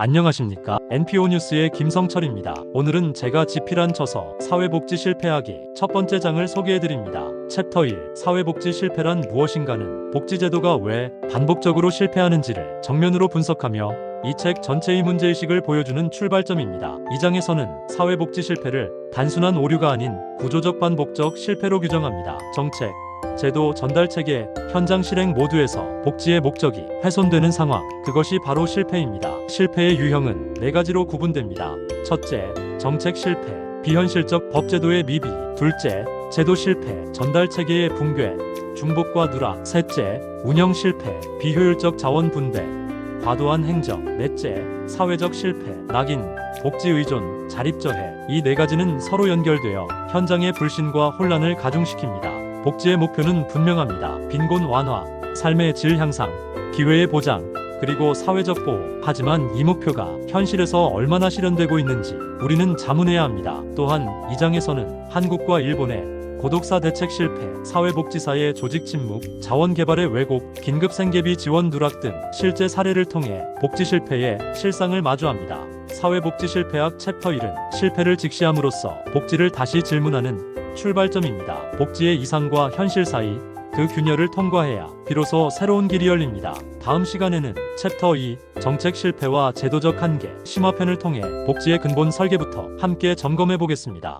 안녕하십니까? NPO 뉴스의 김성철입니다. 오늘은 제가 집필한 저서 사회복지 실패하기 첫 번째 장을 소개해드립니다. 챕터 1 사회복지 실패란 무엇인가는 복지제도가 왜 반복적으로 실패하는지를 정면으로 분석하며 이책 전체의 문제의식을 보여주는 출발점입니다. 이 장에서는 사회복지 실패를 단순한 오류가 아닌 구조적 반복적 실패로 규정합니다. 정책, 제도 전달 체계, 현장 실행 모두에서 복지의 목적이 훼손되는 상황, 그것이 바로 실패입니다. 실패의 유형은 네 가지로 구분됩니다. 첫째, 정책 실패, 비현실적 법제도의 미비. 둘째, 제도 실패, 전달 체계의 붕괴, 중복과 누락. 셋째, 운영 실패, 비효율적 자원 분배, 과도한 행정. 넷째, 사회적 실패, 낙인, 복지 의존, 자립저해. 이 네 가지는 서로 연결되어 현장의 불신과 혼란을 가중시킵니다. 복지의 목표는 분명합니다. 빈곤 완화, 삶의 질 향상, 기회의 보장, 그리고 사회적 보호. 하지만 이 목표가 현실에서 얼마나 실현되고 있는지 우리는 자문해야 합니다. 또한 이 장에서는 한국과 일본의 고독사 대책 실패, 사회복지사의 조직 침묵, 자원 개발의 왜곡, 긴급 생계비 지원 누락 등 실제 사례를 통해 복지 실패의 실상을 마주합니다. 사회복지 실패학 챕터 1은 실패를 직시함으로써 복지를 다시 질문하는 출발점입니다. 복지의 이상과 현실 사이 그 균열을 통과해야 비로소 새로운 길이 열립니다. 다음 시간에는 챕터 2 정책 실패와 제도적 한계 심화편을 통해 복지의 근본 설계부터 함께 점검해 보겠습니다.